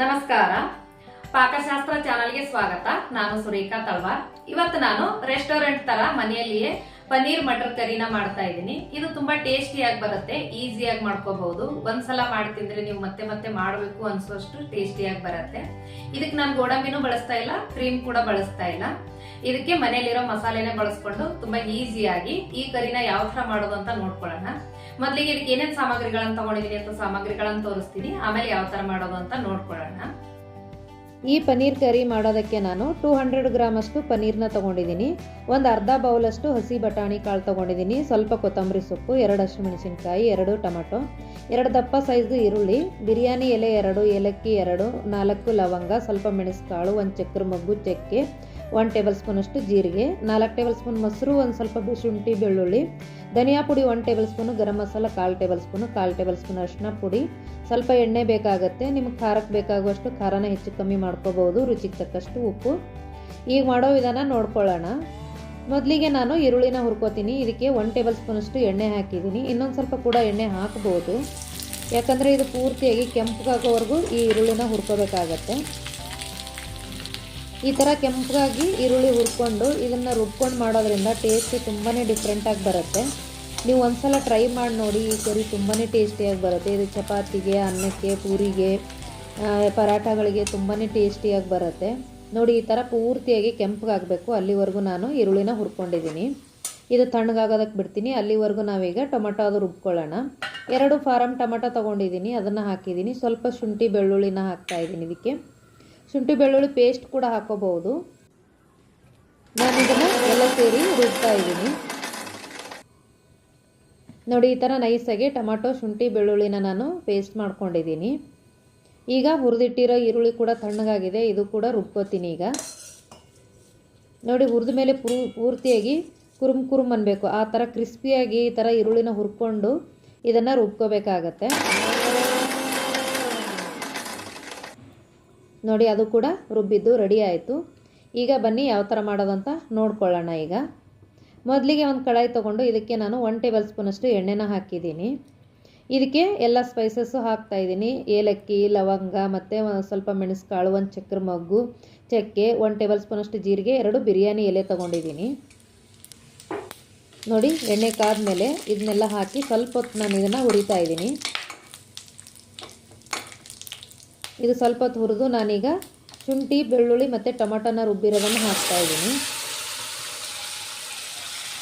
ನಮಸ್ಕಾರ. ಪಾಕಶಾಸ್ತ್ರ ಚಾನಲ್ಗೆ ಸ್ವಾಗತ. ನಾನು ಸುರೇಖಾ ತಲ್ವಾರ್. ಇವತ್ತು ನಾನು ರೆಸ್ಟೋರೆಂಟ್ ತರ ಮನೆಯಲ್ಲಿಯೇ ಪನ್ನೀರ್ ಮಟರ್ ಕರಿನ ಮಾಡ್ತಾ ಇದ್ದೀನಿ. ಇದು ತುಂಬಾ ಟೇಸ್ಟಿಯಾಗಿ ಬರುತ್ತೆ, ಈಸಿಯಾಗಿ ಮಾಡ್ಕೋಬಹುದು. ಒಂದ್ಸಲ ಮಾಡಿ ತಿಂದ್ರೆ ನೀವು ಮತ್ತೆ ಮತ್ತೆ ಮಾಡಬೇಕು ಅನ್ಸೋಷ್ಟು ಟೇಸ್ಟಿಯಾಗಿ ಬರುತ್ತೆ. ಇದಕ್ಕೆ ನಾನು ಗೋಡಂಬಿನೂ ಬಳಸ್ತಾ ಇಲ್ಲ, ಕ್ರೀಮ್ ಕೂಡ ಬಳಸ್ತಾ ಇಲ್ಲ. ಇದಕ್ಕೆ ಮನೆಯಲ್ಲಿರೋ ಮಸಾಲೆನೆ ಬಳಸ್ಕೊಂಡು ತುಂಬಾ ಈಸಿಯಾಗಿ ಈ ಕರಿನ ಯಾವ ತರ ಮಾಡೋದು ಅಂತ ನೋಡ್ಕೊಳ್ಳೋಣ. ಮೊದಲಿಗೆ ಇದಕ್ಕೆ ಏನೇನು ಸಾಮಗ್ರಿಗಳನ್ನ ತಗೊಂಡಿದ್ದೀನಿ ಅಂತ ಸಾಮಗ್ರಿಗಳನ್ನ ತೋರಿಸ್ತೀನಿ. ಆಮೇಲೆ ಯಾವ ತರ ಮಾಡೋದು ಅಂತ ನೋಡ್ಕೊಳ್ಳೋಣ. ಈ ಪನೀರ್ ಕರಿ ಮಾಡೋದಕ್ಕೆ ನಾನು ಟೂ ಹಂಡ್ರೆಡ್ ಗ್ರಾಮ್ ಅಷ್ಟು ಪನೀರ್ನ ತಗೊಂಡಿದ್ದೀನಿ ಒಂದು ಅರ್ಧ ಬೌಲಷ್ಟು ಹಸಿ ಬಟಾಣಿ ಕಾಳು ತಗೊಂಡಿದ್ದೀನಿ ಸ್ವಲ್ಪ ಕೊತ್ತಂಬರಿ ಸೊಪ್ಪು ಎರಡು ಹಸಿಮೆಣಸಿನ್ಕಾಯಿ ಎರಡು ಟೊಮೆಟೊ, ಎರಡು ದಪ್ಪ ಸೈಜ್ ಈರುಳ್ಳಿ, ಬಿರಿಯಾನಿ ಎಲೆ ಎರಡು, ಏಲಕ್ಕಿ ಎರಡು, ನಾಲ್ಕು ಲವಂಗ, ಸ್ವಲ್ಪ ಮೆಣಸುಕಾಳು, ಒಂದು ಚಕ್ರ ಮಗ್ಗು, ಚಕ್ಕೆ ಒನ್ ಟೇಬಲ್ ಸ್ಪೂನ್ ಅಷ್ಟು ಜೀರಿಗೆ, ನಾಲ್ಕು ಟೇಬಲ್ ಸ್ಪೂನ್ ಮೊಸರು, ಒಂದು ಸ್ವಲ್ಪ ಶುಂಠಿ ಬೆಳ್ಳುಳ್ಳಿ, ಧನಿಯಾ ಪುಡಿ one tablespoon, garam masala ಕಾಲು ಟೇಬಲ್ ಸ್ಪೂನು, ಕಾಲು ಟೇಬಲ್ ಸ್ಪೂನ್ ಅರಿಶಿನ ಪುಡಿ. ಸ್ವಲ್ಪ ಎಣ್ಣೆ ಬೇಕಾಗುತ್ತೆ, ನಿಮ್ಗೆ ಖಾರಕ್ಕೆ ಬೇಕಾಗುವಷ್ಟು ಖಾರನ ಹೆಚ್ಚು ಕಮ್ಮಿ ಮಾಡ್ಕೋಬಹುದು ರುಚಿಗೆ ತಕ್ಕಷ್ಟು ಉಪ್ಪು. ಈಗ ಮಾಡೋ ವಿಧಾನ ನೋಡ್ಕೊಳ್ಳೋಣ. ಮೊದಲಿಗೆ ನಾನು ಈರುಳ್ಳಿನ ಹುರ್ಕೋತೀನಿ. ಇದಕ್ಕೆ ಒನ್ ಟೇಬಲ್ ಸ್ಪೂನಷ್ಟು ಎಣ್ಣೆ ಹಾಕಿದ್ದೀನಿ. ಇನ್ನೊಂದು ಸ್ವಲ್ಪ ಕೂಡ ಎಣ್ಣೆ ಹಾಕ್ಬೋದು. ಯಾಕಂದರೆ ಇದು ಪೂರ್ತಿಯಾಗಿ ಕೆಂಪಗಾಗೋವರೆಗೂ ಈ ಈರುಳ್ಳಿನ ಹುರ್ಕೋಬೇಕಾಗತ್ತೆ. ಈ ಥರ ಕೆಂಪಗಾಗಿ ಈರುಳ್ಳಿ ಹುರ್ಕೊಂಡು ಇದನ್ನು ರುಬ್ಕೊಂಡು ಮಾಡೋದ್ರಿಂದ ಟೇಸ್ಟ್ ತುಂಬಾ ಡಿಫ್ರೆಂಟಾಗಿ ಬರುತ್ತೆ. ನೀವು ಒಂದ್ಸಲ ಟ್ರೈ ಮಾಡಿ ನೋಡಿ, ಈ ಕರಿ ತುಂಬಾ ಟೇಸ್ಟಿಯಾಗಿ ಬರುತ್ತೆ. ಇದು ಚಪಾತಿಗೆ, ಅನ್ನಕ್ಕೆ, ಪೂರಿಗೆ ಪರಾಠಗಳಿಗೆ ತುಂಬಾ ಟೇಸ್ಟಿಯಾಗಿ ಬರುತ್ತೆ. ನೋಡಿ, ಈ ಥರ ಪೂರ್ತಿಯಾಗಿ ಕೆಂಪಗಾಗಬೇಕು ಅಲ್ಲಿವರೆಗೂ ನಾನು ಈರುಳ್ಳಿನ ಹುರ್ಕೊಂಡಿದ್ದೀನಿ. ಇದು ತಣ್ಣಗಾಗೋದಕ್ಕೆ ಬಿಡ್ತೀನಿ. ಅಲ್ಲಿವರೆಗೂ ನಾವೀಗ ಟೊಮೆಟೊ ಅದು ರುಬ್ಕೊಳ್ಳೋಣ. ಎರಡು ಫಾರಮ್ ಟೊಮೆಟೊ ತೊಗೊಂಡಿದ್ದೀನಿ. ಅದನ್ನು ಹಾಕಿದ್ದೀನಿ. ಸ್ವಲ್ಪ ಶುಂಠಿ, ಬೆಳ್ಳುಳ್ಳಿನ ಹಾಕ್ತಾ ಇದ್ದೀನಿ ಇದಕ್ಕೆ. ಶುಂಠಿ ಬೆಳ್ಳುಳ್ಳಿ ಪೇಸ್ಟ್ ಕೂಡ ಹಾಕೋಬಹುದು. ನಾನು ಇದನ್ನು ಎಲ್ಲ ಸೇರಿ ರುಬ್ತಾ ಇದ್ದೀನಿ. ನೋಡಿ, ಈ ಥರ ನೈಸಾಗಿ ಟೊಮಾಟೊ, ಶುಂಠಿ, ಬೆಳ್ಳುಳ್ಳಿನ ನಾನು ಪೇಸ್ಟ್ ಮಾಡ್ಕೊಂಡಿದ್ದೀನಿ. ಈಗ ಹುರಿದಿಟ್ಟಿರೋ ಈರುಳ್ಳಿ ಕೂಡ ತಣ್ಣಗಾಗಿದೆ, ಇದು ಕೂಡ ರುಬ್ಕೋತೀನಿ ಈಗ. ನೋಡಿ, ಹುರಿದ ಮೇಲೆ ಪೂರ್ತಿಯಾಗಿ ಕುರುಮ್ ಕುರುಮ್ ಅನ್ನಬೇಕು ಆ ಥರ ಕ್ರಿಸ್ಪಿಯಾಗಿ ಈ ಥರ ಈರುಳ್ಳಿನ ಹುರ್ಕೊಂಡು ಇದನ್ನು ರುಬ್ಕೋಬೇಕಾಗತ್ತೆ. ನೋಡಿ, ಅದು ಕೂಡ ರುಬ್ಬಿದ್ದು ರೆಡಿ ಆಯಿತು. ಈಗ ಬನ್ನಿ, ಯಾವ ಥರ ಮಾಡೋದಂತ ನೋಡ್ಕೊಳ್ಳೋಣ ಈಗ. ಮೊದಲಿಗೆ ಒಂದು ಕಡಾಯಿ ತೊಗೊಂಡು ಇದಕ್ಕೆ ನಾನು ಒನ್ ಟೇಬಲ್ ಸ್ಪೂನಷ್ಟು ಎಣ್ಣೆನ ಹಾಕಿದ್ದೀನಿ. ಇದಕ್ಕೆ ಎಲ್ಲ ಸ್ಪೈಸಸ್ಸು ಹಾಕ್ತಾ ಇದ್ದೀನಿ. ಏಲಕ್ಕಿ, ಲವಂಗ, ಮತ್ತು ಸ್ವಲ್ಪ ಮೆಣಸುಕಾಳು, ಒಂದು ಚಕ್ರ ಮಗ್ಗು, ಚಕ್ಕೆ ಒನ್ ಟೇಬಲ್ ಸ್ಪೂನಷ್ಟು ಜೀರಿಗೆ, ಎರಡು ಬಿರಿಯಾನಿ ಎಲೆ ತೊಗೊಂಡಿದ್ದೀನಿ. ನೋಡಿ, ಎಣ್ಣೆ ಕಾದ ಮೇಲೆ ಇದನ್ನೆಲ್ಲ ಹಾಕಿ ಸ್ವಲ್ಪ ಹೊತ್ತು ನಾನು ಇದನ್ನು ಹುರಿತಾ ಇದ್ದೀನಿ. ಇದು ಸ್ವಲ್ಪ ತುರಿದು ನಾನೀಗ ಶುಂಠಿ, ಬೆಳ್ಳುಳ್ಳಿ ಮತ್ತು ಟೊಮೆಟೊನ ರುಬ್ಬಿರೋದನ್ನು ಹಾಕ್ತಾ ಇದ್ದೀನಿ.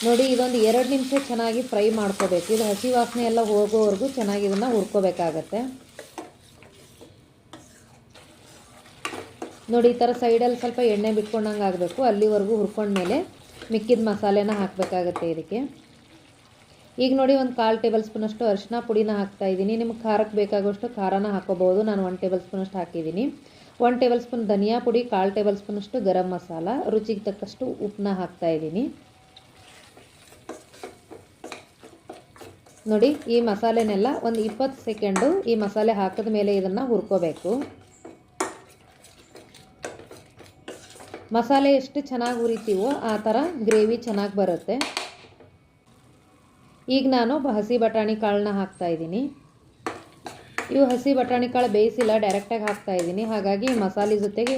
ನೋಡಿ, ಇದೊಂದು ಎರಡು ನಿಮಿಷ ಚೆನ್ನಾಗಿ ಫ್ರೈ ಮಾಡ್ಕೋಬೇಕು. ಇದು ಹಸಿ ವಾಸನೆ ಎಲ್ಲ ಹೋಗೋವರೆಗೂ ಚೆನ್ನಾಗಿ ಇದನ್ನು ಹುರ್ಕೋಬೇಕಾಗತ್ತೆ. ನೋಡಿ, ಈ ಥರ ಸೈಡಲ್ಲಿ ಸ್ವಲ್ಪ ಎಣ್ಣೆ ಬಿಟ್ಕೊಂಡಂಗೆ ಆಗಬೇಕು ಅಲ್ಲಿವರೆಗೂ ಹುರ್ಕೊಂಡ್ಮೇಲೆ ಮಿಕ್ಕಿದ ಮಸಾಲೆನ ಹಾಕಬೇಕಾಗತ್ತೆ ಇದಕ್ಕೆ. ಈಗ ನೋಡಿ ಒಂದು ಕಾಲು ಟೇಬಲ್ ಸ್ಪೂನಷ್ಟು ಅರಿಶಿನ ಪುಡಿನ ಹಾಕ್ತಾ ಇದ್ದೀನಿ. ನಿಮ್ಗೆ ಖಾರಕ್ಕೆ ಬೇಕಾಗುವಷ್ಟು ಖಾರನ ಹಾಕೋಬಹುದು. ನಾನು ಒನ್ ಟೇಬಲ್ ಸ್ಪೂನಷ್ಟು ಹಾಕಿದ್ದೀನಿ. ಒನ್ ಟೇಬಲ್ ಸ್ಪೂನ್ ಧನಿಯಾ ಪುಡಿ, ಕಾಲು ಟೇಬಲ್ ಸ್ಪೂನಷ್ಟು ಗರಂ ಮಸಾಲ, ರುಚಿಗೆ ತಕ್ಕಷ್ಟು ಉಪ್ಪನ್ನ ಹಾಕ್ತಾ ಇದ್ದೀನಿ. ನೋಡಿ, ಈ ಮಸಾಲೆನೆಲ್ಲ ಒಂದು ಇಪ್ಪತ್ತು ಸೆಕೆಂಡು ಈ ಮಸಾಲೆ ಹಾಕಿದ ಮೇಲೆ ಇದನ್ನು ಹುರ್ಕೋಬೇಕು. ಮಸಾಲೆ ಎಷ್ಟು ಚೆನ್ನಾಗಿ ಹುರಿತೀವೋ ಆ ಥರ ಗ್ರೇವಿ ಚೆನ್ನಾಗಿ ಬರುತ್ತೆ. ಈಗ ನಾನು ಹಸಿ ಬಟಾಣಿ ಕಾಳನ್ನ ಹಾಕ್ತಾ ಇದ್ದೀನಿ. ಇವು ಹಸಿ ಬಟಾಣಿ ಕಾಳು ಬೇಯಿಸಿಲ್ಲ ಡೈರೆಕ್ಟಾಗಿ ಹಾಕ್ತಾ ಇದ್ದೀನಿ. ಹಾಗಾಗಿ ಮಸಾಲೆ ಜೊತೆಗೆ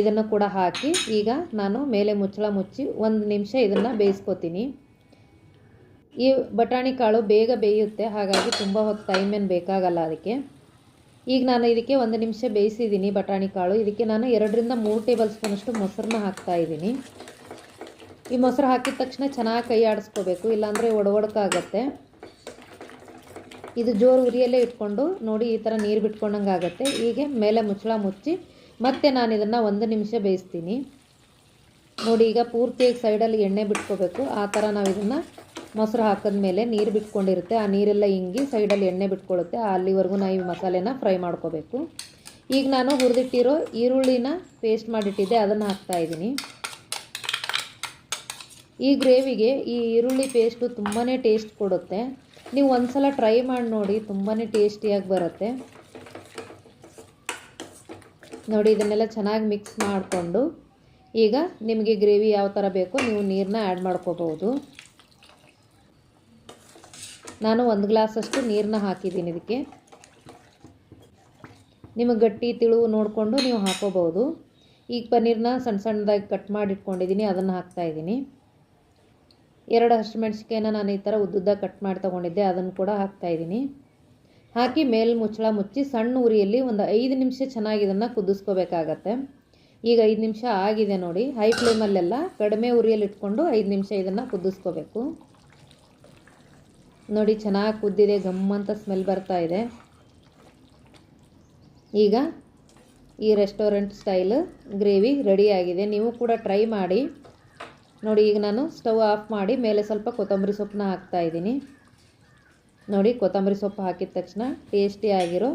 ಇದನ್ನು ಕೂಡ ಹಾಕಿ ಈಗ ನಾನು ಮೇಲೆ ಮುಚ್ಚಳ ಮುಚ್ಚಿ ಒಂದು ನಿಮಿಷ ಇದನ್ನು ಬೇಯಿಸ್ಕೊತೀನಿ. ಈ ಬಟಾಣಿ ಕಾಳು ಬೇಗ ಬೇಯುತ್ತೆ, ಹಾಗಾಗಿ ತುಂಬ ಹೊತ್ತು ಟೈಮ್ ಏನು ಬೇಕಾಗಲ್ಲ ಅದಕ್ಕೆ. ಈಗ ನಾನು ಇದಕ್ಕೆ ಒಂದು ನಿಮಿಷ ಬೇಯಿಸಿದ್ದೀನಿ ಬಟಾಣಿ ಕಾಳು. ಇದಕ್ಕೆ ನಾನು ಎರಡರಿಂದ ಮೂರು ಟೇಬಲ್ ಸ್ಪೂನಷ್ಟು ಮೊಸರನ್ನ ಹಾಕ್ತಾ ಇದ್ದೀನಿ. ಈ ಮೊಸರು ಹಾಕಿದ ತಕ್ಷಣ ಚೆನ್ನಾಗಿ ಕೈ ಆಡಿಸ್ಕೋಬೇಕು, ಇಲ್ಲಾಂದರೆ ಒಡವಡ್ಕಾಗತ್ತೆ. ಇದು ಜೋರು ಉರಿಯಲ್ಲೇ ಇಟ್ಕೊಂಡು ನೋಡಿ ಈ ಥರ ನೀರು ಬಿಟ್ಕೊಂಡಂಗೆ ಆಗುತ್ತೆ. ಹೀಗೆ ಮೇಲೆ ಮುಚ್ಚಳ ಮುಚ್ಚಿ ಮತ್ತೆ ನಾನು ಇದನ್ನು ಒಂದು ನಿಮಿಷ ಬೇಯಿಸ್ತೀನಿ. ನೋಡಿ, ಈಗ ಪೂರ್ತಿಯಾಗಿ ಸೈಡಲ್ಲಿ ಎಣ್ಣೆ ಬಿಟ್ಕೋಬೇಕು. ಆ ಥರ ನಾವು ಇದನ್ನು ಮೊಸರು ಹಾಕಿದ್ಮೇಲೆ ನೀರು ಬಿಟ್ಕೊಂಡಿರುತ್ತೆ. ಆ ನೀರೆಲ್ಲ ಹಿಂಗಿ ಸೈಡಲ್ಲಿ ಎಣ್ಣೆ ಬಿಟ್ಕೊಳ್ಳುತ್ತೆ. ಅಲ್ಲಿವರೆಗೂ ನಾವು ಈ ಮಸಾಲೆನ ಫ್ರೈ ಮಾಡ್ಕೋಬೇಕು. ಈಗ ನಾನು ಹುರಿದಿಟ್ಟಿರೋ ಈರುಳ್ಳಿನ ಪೇಸ್ಟ್ ಮಾಡಿಟ್ಟಿದ್ದೆ, ಅದನ್ನು ಹಾಕ್ತಾ ಇದ್ದೀನಿ. ಈ ಗ್ರೇವಿಗೆ ಈ ಈರುಳ್ಳಿ ಪೇಸ್ಟು ತುಂಬಾ ಟೇಸ್ಟ್ ಕೊಡುತ್ತೆ. ನೀವು ಒಂದ್ಸಲ ಟ್ರೈ ಮಾಡಿ ನೋಡಿ ತುಂಬಾ ಟೇಸ್ಟಿಯಾಗಿ ಬರುತ್ತೆ. ನೋಡಿ, ಇದನ್ನೆಲ್ಲ ಚೆನ್ನಾಗಿ ಮಿಕ್ಸ್ ಮಾಡಿಕೊಂಡು ಈಗ ನಿಮಗೆ ಗ್ರೇವಿ ಯಾವ ಥರ ಬೇಕೋ ನೀವು ನೀರನ್ನ ಆ್ಯಡ್ ಮಾಡ್ಕೋಬಹುದು. ನಾನು ಒಂದು ಗ್ಲಾಸಷ್ಟು ನೀರನ್ನ ಹಾಕಿದ್ದೀನಿ ಇದಕ್ಕೆ. ನಿಮಗೆ ಗಟ್ಟಿ ತಿಳುವು ನೋಡಿಕೊಂಡು ನೀವು ಹಾಕೋಬೋದು ಈಗ ಪನ್ನೀರನ್ನ ಸಣ್ಣ ಸಣ್ಣದಾಗಿ ಕಟ್ ಮಾಡಿ ಇಟ್ಕೊಂಡಿದ್ದೀನಿ, ಅದನ್ನು ಹಾಕ್ತಾಯಿದ್ದೀನಿ ಎರಡು ಹಸಿಮೆಣ್ಸಿಕಾಯಿನ ನಾನು ಈ ಥರ ಉದ್ದುದ್ದ ಕಟ್ ಮಾಡಿ ತೊಗೊಂಡಿದ್ದೆ, ಅದನ್ನು ಕೂಡ ಹಾಕ್ತಾಯಿದ್ದೀನಿ ಹಾಕಿ ಮೇಲ್ ಮುಚ್ಚಳ ಮುಚ್ಚಿ ಸಣ್ಣ ಉರಿಯಲ್ಲಿ ಒಂದು ಐದು ನಿಮಿಷ ಚೆನ್ನಾಗಿ ಇದನ್ನು ಕುದಿಸ್ಕೋಬೇಕಾಗತ್ತೆ. ಈಗ ಐದು ನಿಮಿಷ ಆಗಿದೆ ನೋಡಿ, ಹೈ ಫ್ಲೇಮಲ್ಲೆಲ್ಲ ಕಡಿಮೆ ಉರಿಯಲ್ಲಿ ಇಟ್ಕೊಂಡು ಐದು ನಿಮಿಷ ಇದನ್ನು ಕುದಿಸ್ಕೋಬೇಕು. ನೋಡಿ, ಚೆನ್ನಾಗಿ ಕುದ್ದಿದೆ, ಗಮ್ಮಂತ ಸ್ಮೆಲ್ ಬರ್ತಾ ಇದೆ. ಈಗ ಈ ರೆಸ್ಟೋರೆಂಟ್ ಸ್ಟೈಲ್ ಗ್ರೇವಿ ರೆಡಿಯಾಗಿದೆ ನೀವು ಕೂಡ ಟ್ರೈ ಮಾಡಿ. ನೋಡಿ, ಈಗ ನಾನು ಸ್ಟವ್ ಆಫ್ ಮಾಡಿ ಮೇಲೆ ಸ್ವಲ್ಪ ಕೊತ್ತಂಬರಿ ಸೊಪ್ಪನ್ನ ಹಾಕ್ತಾ ಇದ್ದೀನಿ. ನೋಡಿ, ಕೊತ್ತಂಬರಿ ಸೊಪ್ಪು ಹಾಕಿದ ತಕ್ಷಣ ಟೇಸ್ಟಿಯಾಗಿರೋ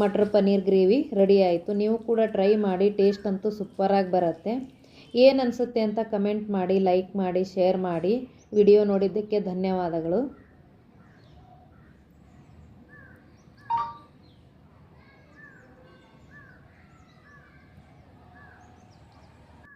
ಮಟರ್ ಪನ್ನೀರ್ ಗ್ರೇವಿ ರೆಡಿ ಆಯಿತು. ನೀವು ಕೂಡ ಟ್ರೈ ಮಾಡಿ ಟೇಸ್ಟ್ ಅಂತೂ ಸೂಪರಾಗಿ ಬರುತ್ತೆ. ಏನು ಅನಿಸುತ್ತೆ ಅಂತ ಕಮೆಂಟ್ ಮಾಡಿ ಲೈಕ್ ಮಾಡಿ ಶೇರ್ ಮಾಡಿ. ವಿಡಿಯೋ ನೋಡಿದ್ದಕ್ಕೆ ಧನ್ಯವಾದಗಳು.